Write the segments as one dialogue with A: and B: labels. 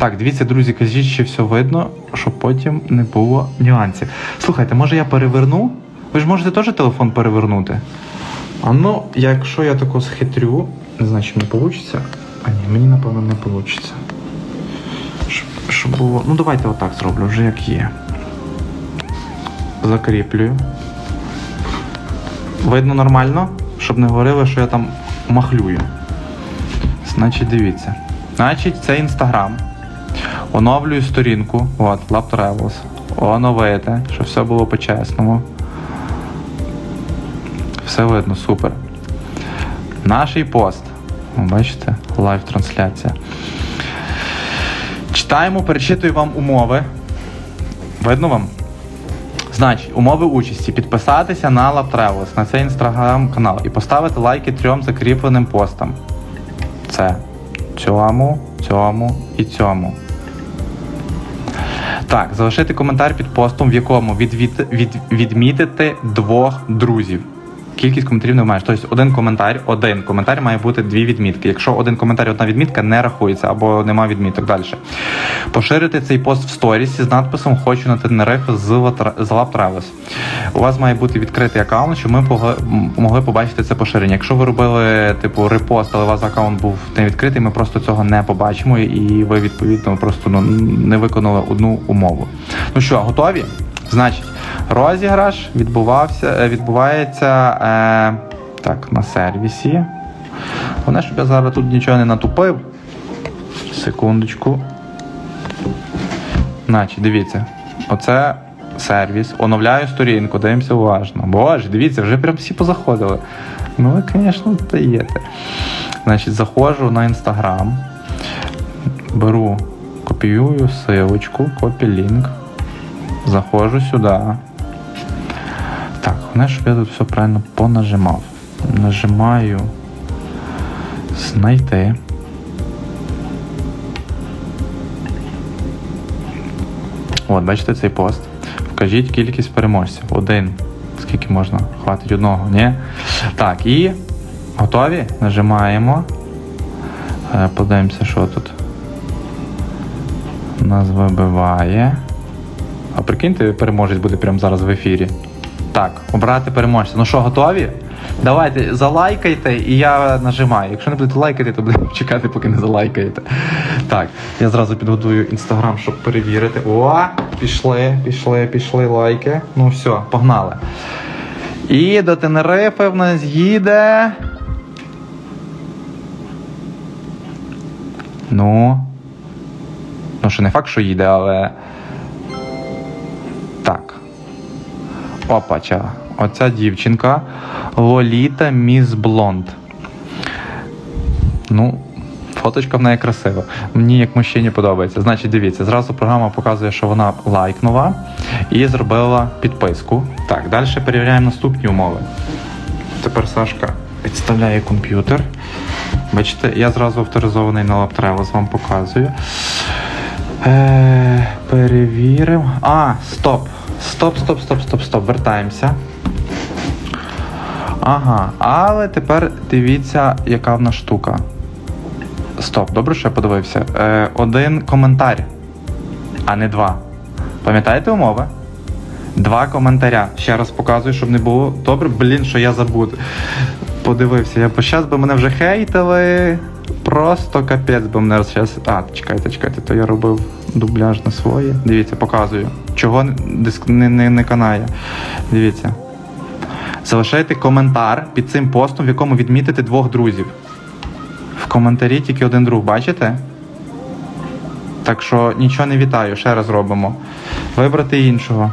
A: Так, дивіться, друзі, кажіть, що все видно, щоб потім не було нюансів. Слухайте, може я переверну? Ви ж можете теж телефон перевернути? А ну, якщо я тако схитрю, не знаю, чи мені вийде. А ні, мені напевно не вийде. Щоб, щоб було. Ну давайте отак зроблю, вже як є. Закріплюю. Видно нормально, щоб не говорили, що я там махлюю. Значить, дивіться. Значить, це інстаграм. Оновлюю сторінку. От, Lab Travels. Оновити, щоб все було по-чесному. Все видно, супер. Наш пост. Бачите, лайв-трансляція. Читаємо, перечитую вам умови. Видно вам? Значить, умови участі підписатися на Lab Travels, на цей інстаграм-канал і поставити лайки трьом закріпленим постам. Це цьому, цьому і цьому. Так, залишити коментар під постом, в якому відвід, від, відмітити двох друзів. Кількість коментарів не маєш. Тобто один коментар, один коментар має бути дві відмітки. Якщо один коментар одна відмітка не рахується або нема відміток далі. Поширити цей пост в сторісі з надписом Хочу на Тенериф з з Lab У вас має бути відкритий аккаунт, щоб ми могли побачити це поширення. Якщо ви робили типу репост, але у вас аккаунт був не відкритий, ми просто цього не побачимо, і ви відповідно просто ну, не виконали одну умову. Ну що, готові? Значить, розіграш відбувався, е, відбувається е, так, на сервісі. Головне, щоб я зараз тут нічого не натупив. Секундочку. Значить, дивіться, оце сервіс. Оновляю сторінку, дивимося уважно. Боже, дивіться, вже прям всі позаходили. Ну, ви, звісно, даєте. Значить, заходжу на інстаграм, беру, копіюю силочку, копі-лінк. Заходжу сюди. Так, головне, щоб я тут все правильно понажимав. Нажимаю знайти. От, бачите цей пост. Вкажіть кількість переможців. Один. Скільки можна? Хватить одного, ні? Так, і готові? Нажимаємо. Е, Подивимося, що тут. Нас вибиває. А прикиньте, переможець буде прямо зараз в ефірі. Так, обрати переможця. Ну що, готові? Давайте залайкайте і я нажимаю. Якщо не будете лайкати, то будемо чекати, поки не залайкаєте. Так, я зразу підготую інстаграм, щоб перевірити. О, пішли, пішли, пішли лайки. Ну все, погнали. І до Тенерифи в нас їде. Ну. Ну, що не факт, що їде, але. Опача. Оця дівчинка Лоліта Міс Блонд. Ну, фоточка в неї красива. Мені як мужчині подобається. Значить, дивіться, зразу програма показує, що вона лайкнула і зробила підписку. Так, далі перевіряємо наступні умови. Тепер Сашка підставляє комп'ютер. Бачите, я зразу авторизований на LabTravels, вам показую. Е, перевіримо. А, стоп. Стоп, стоп, стоп, стоп, стоп. Вертаємося. Ага, але тепер дивіться, яка в нас штука. Стоп, добре, що я подивився. Е, один коментар, а не два. Пам'ятаєте умови? Два коментаря. Ще раз показую, щоб не було. Добре, блін, що я забув. Подивився. Я бо щас би мене вже хейтили. Просто капець би мене зараз. А, чекайте, чекайте, то я робив дубляж на своє. Дивіться, показую. Чого диск не, не, не канає. Дивіться. Залишайте коментар під цим постом, в якому відмітите двох друзів. В коментарі тільки один друг, бачите? Так що нічого не вітаю, ще раз робимо. Вибрати іншого.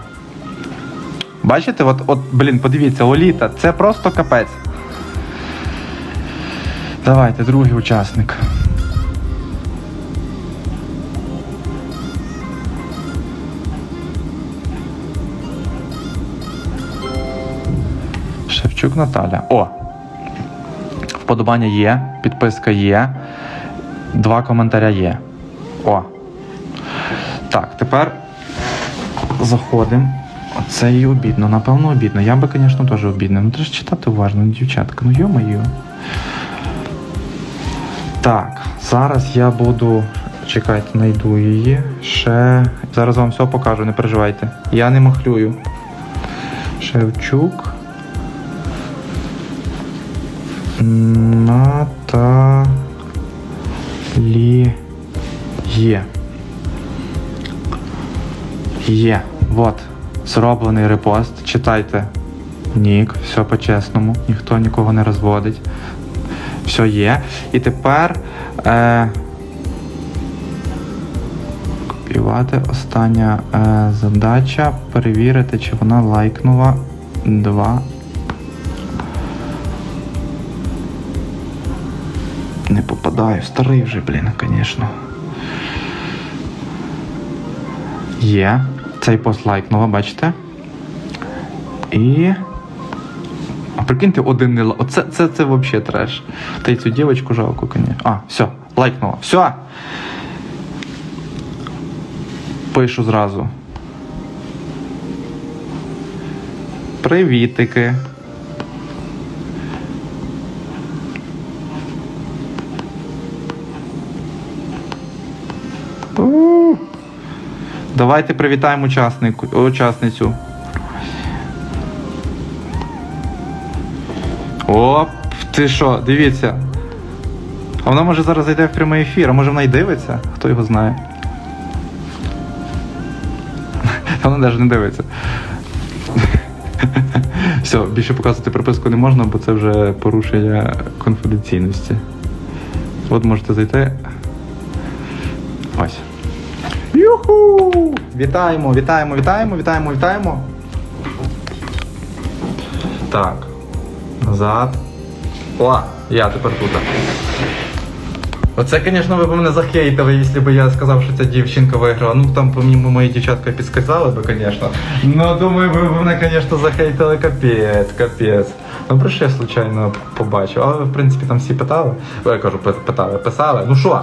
A: Бачите, от, от, блін, подивіться, Лоліта, це просто капець. Давайте, другий учасник. Наталя. О! Вподобання є, підписка є, два коментаря є. О. Так, тепер заходимо. Це і обідно, напевно, обідно. Я би, звісно, теж обідно. Ну треба читати уважно, дівчатка. Ну йо-моє. Так, зараз я буду Чекайте, знайду її. Ще. Зараз вам все покажу, не переживайте. Я не махлюю. Шевчук. Наталі. Є. Вот. Зроблений репост. Читайте. Нік, все по-чесному. Ніхто нікого не розводить. Все є. І тепер. Е... Копіювати. Остання е, задача. Перевірити, чи вона лайкнула. Два. Не попадаю. Старий вже, блін, звісно. Є. Цей пост лайкнула, бачите? І. А прикиньте, один не ла- Оце це, це взагалі треш. Та й цю дівчинку жалко, звісно. А, все, лайкнула. Все. Пишу зразу. Привітики. Давайте привітаємо учаснику, учасницю. Оп, ти що, дивіться. А вона може зараз зайде в прямий ефір, а може вона й дивиться? Хто його знає? Вона навіть не дивиться. Все, більше показувати приписку не можна, бо це вже порушення конфіденційності. От можете зайти. Вітаємо, вітаємо, вітаємо, вітаємо, вітаємо. Так. Назад. О, я тепер тут. Оце, звісно, ви б мене захейтили, якщо б я сказав, що ця дівчинка виграла. Ну там помімо мої дівчатка підсказали би, звісно. Ну, думаю, ви б мене, звісно, захейтили капець, капець. Ну, про що я случайно побачив. Але, в принципі, там всі питали. Я кажу, питали, писали. Ну що?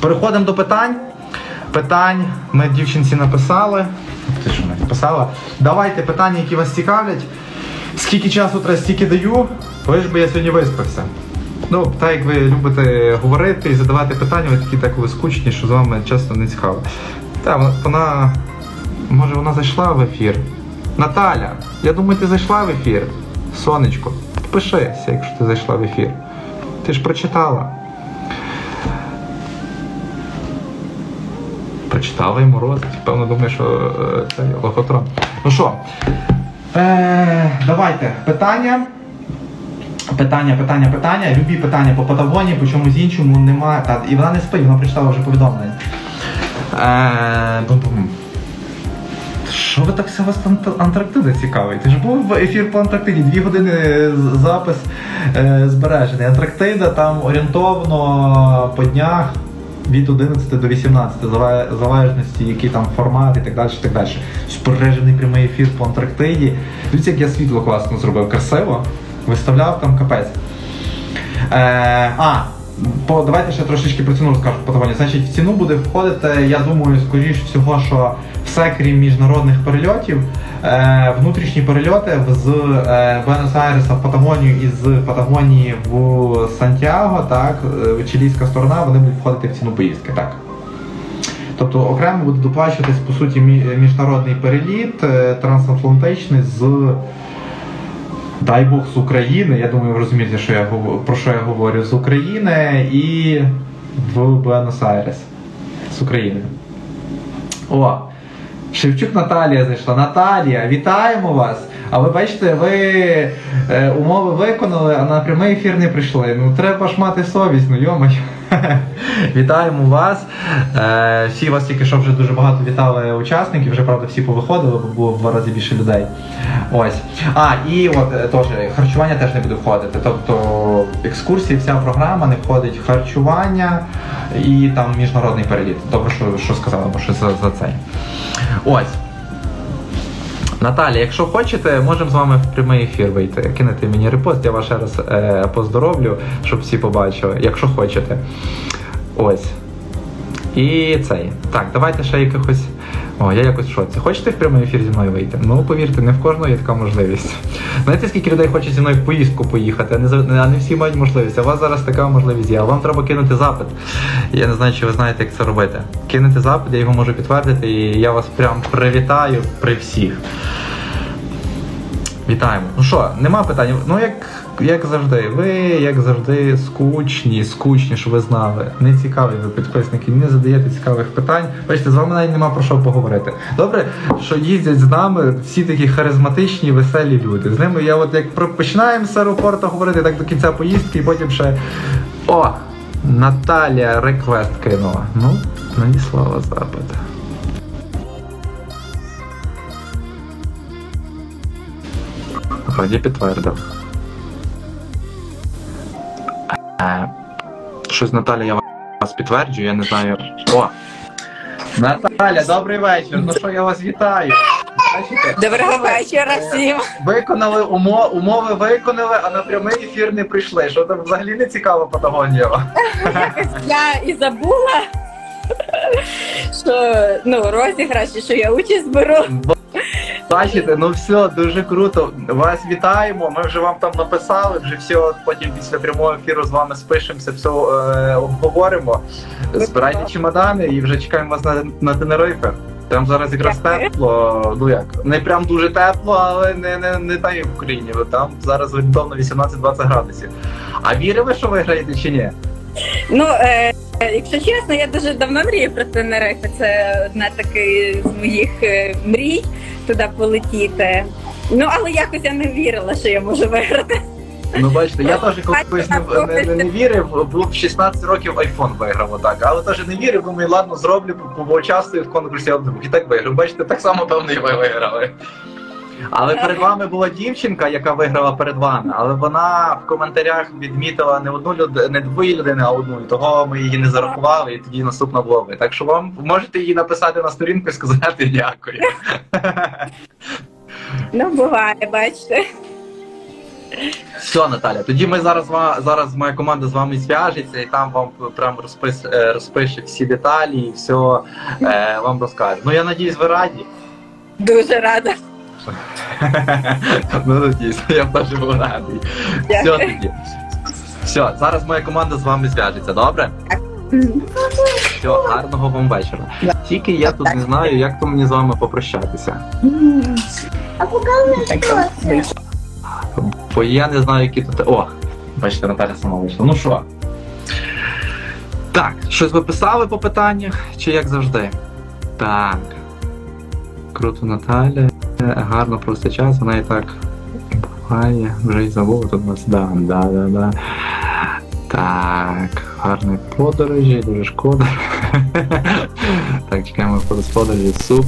A: Переходимо до питань. Питань ми дівчинці написали. Ти що написала? Давайте питання, які вас цікавлять. Скільки часу треба, стільки даю, лиш би я сьогодні виспався. Ну, так як ви любите говорити і задавати питання, ви такі деколи скучні, що з вами часто не цікаво. Так, вона-. Може вона зайшла в ефір? Наталя, я думаю, ти зайшла в ефір. Сонечко, підпишися, якщо ти зайшла в ефір. Ти ж прочитала. Прочитала і морозить. Певно, думає, що е, це лохотрон. Ну що, е, давайте питання. Питання, питання, питання. Любі питання по Патагонії, по чомусь іншому немає. Та, і вона не спить, вона прочитала вже повідомлення. Е, бум-бум. Що ви так вас Ан- Антарктида цікавить? Ти ж був ефір по Антарктиді, дві години запис е, збережений. Антарктида там орієнтовно по днях від 11 до 18, в залежності, який там формат і так далі. так далі. Збережений прямий ефір по Антарктиді. Дивіться, як я світло класно зробив, красиво. Виставляв там капець. Е, а, по, давайте ще трошечки про ціну розкажу по Значить, в ціну буде входити, я думаю, скоріш всього, що все крім міжнародних перельотів, е, внутрішні перельоти з е, Буенос-Айреса в Патагонію і з Патагонії в Сантьяго, так, е, чилійська сторона, вони будуть входити в ціну поїздки. так. Тобто окремо буде доплачуватись по суті міжнародний переліт трансатлантичний з Дай Бог з України. Я думаю, ви розумієте, що я про що я говорю з України і в Буенос-Айрес. З України. О! Шевчук Наталія зайшла. Наталія, вітаємо вас! А ви бачите, ви е, умови виконали, а на прямий ефір не прийшли. Ну треба ж мати совість, ну йомай. Вітаємо вас. Е, всі вас тільки що вже дуже багато вітали учасників, вже правда всі повиходили, бо було в два рази більше людей. Ось. А, і от е, теж харчування теж не буде входити. Тобто екскурсії, вся програма не входить харчування і там міжнародний переліт. Добре, що, що сказала, бо що за, за цей. Ось. Наталя, якщо хочете, можемо з вами в прямий ефір вийти. Кинете мені репост, я вас ще раз е, поздоровлю, щоб всі побачили, якщо хочете. Ось. І цей. Так, давайте ще якихось О, я якось в шоці. Хочете в прямий ефір зі мною вийти? Ну, повірте, не в кожного є така можливість. Знаєте, скільки людей хоче зі мною в поїздку поїхати, а не, а не всі мають можливість. А у вас зараз така можливість є. А вам треба кинути запит. Я не знаю, чи ви знаєте, як це робити. Кинути запит, я його можу підтвердити, і я вас прям привітаю при всіх. Вітаємо. Ну що, нема питань. Ну як, як завжди, ви як завжди скучні, скучні, що ви знали. Не цікаві ви підписники, не задаєте цікавих питань. Бачите, з вами навіть нема про що поговорити. Добре, що їздять з нами всі такі харизматичні, веселі люди. З ними я от як про- починаємо з аеропорту говорити так до кінця поїздки, і потім ще. О! Наталія реквест кинула. Ну, надіслала запит. Вроді підтвердив. Е, Щось Наталя, я вас підтверджую, я не знаю. О! Наталя, добрий вечір. Ну що я вас вітаю. Бачите?
B: Доброго вечора всім.
A: Виконали умо, умови виконали, а на прямий ефір не прийшли. Що там взагалі не цікаво Патагонія?
B: Я і забула, що ну, розіграші, що я участь беру.
A: Бачите, ну все, дуже круто. Вас вітаємо. Ми вже вам там написали, вже все, потім після прямого ефіру з вами спишемося, все е, обговоримо. Збирайте чемодани і вже чекаємо вас на, на Тенерифе. Там зараз якраз
B: Дякую.
A: тепло, ну як, не прям дуже тепло, але не, не, не так як в Україні. Там зараз орієнтовно 18-20 градусів. А вірили, що виграєте чи ні?
B: Ну, е, якщо чесно, я дуже давно мрію про Тенерифе. Це одна такий з моїх е, мрій туди полетіти. Ну, але якось я не вірила, що я можу виграти.
A: Ну бачите, я теж колись не, не, не, не вірив, був в 16 років айфон виграв отак, але теж не вірив, думаю, ладно, зроблю, поучаствую в конкурсі. І так виграв. Бачите, так само певно і ви виграли. Але перед вами була дівчинка, яка виграла перед вами, але вона в коментарях відмітила не одну люд... не дві людини, а одну. І того ми її не зарахували, і тоді наступна була ви. Так що вам можете її написати на сторінку і сказати дякую.
B: Ну, буває, бачите.
A: Все, Наталя, тоді ми зараз зараз моя команда з вами зв'яжеться і там вам прям розпис, е, розпише всі деталі і все е, вам розкаже. Ну я надіюсь, ви раді.
B: Дуже рада.
A: ну надіюсь, я б теж був радий. Все тоді. Все, зараз моя команда з вами зв'яжеться, добре? Все, гарного вам вечора. Тільки я тут не знаю, як то мені з вами попрощатися. Бо я не знаю, які тут. О! Бачите, Наталя сама вийшла. Ну що? Так, щось ви писали по питаннях, чи як завжди? Так. Круто, Наталя. Гарно просто час, вона і так буває. Вже й забула тут нас. Да, да, да, да. Так, гарні подорожі, дуже шкода. так, чекаємо по подорожі. Суп.